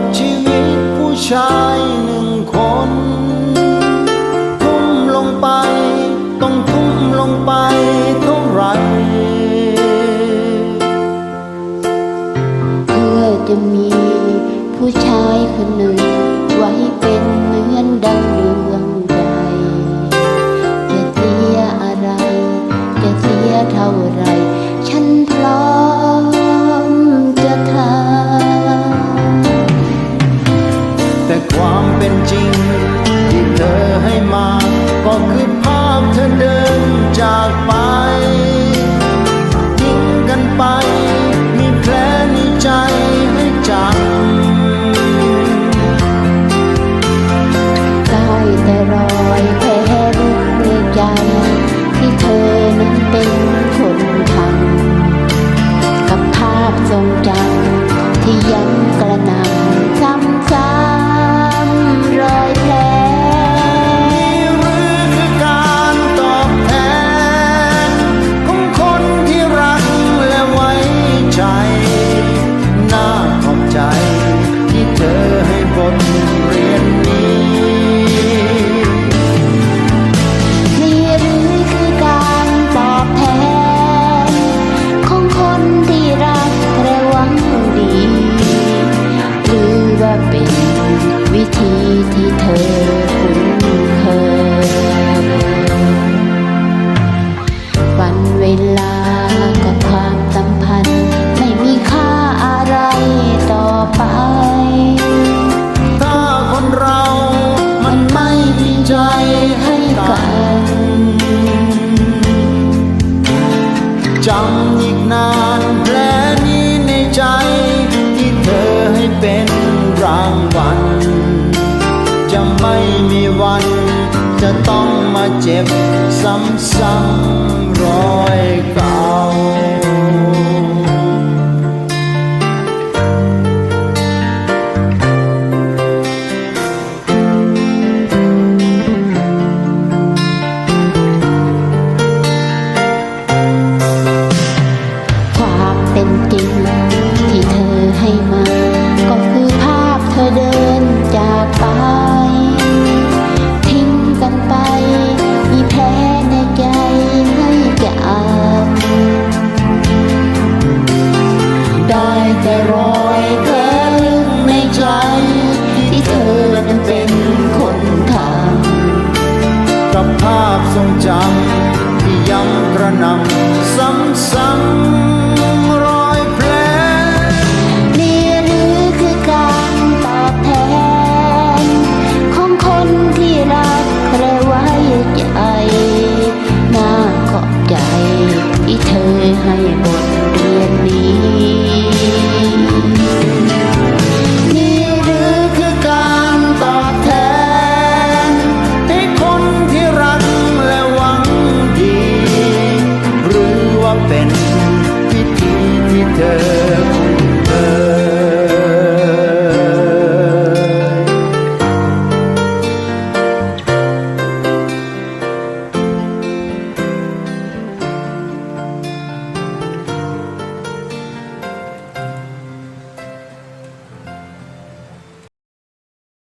ับชีวิตผู้ชายหนึ่งคน ทุ่มลงไป ต้องทุ่มลงไปเท่าไรเพื่อจะมีผู้ชายคนหนึ่ง จำอีกนานแผลนี้ในใจที่เธอให้เป็นรางวัล จะไม่มีวัน จะต้องมาเจ็บซ้ำๆรอยกัน nam samsam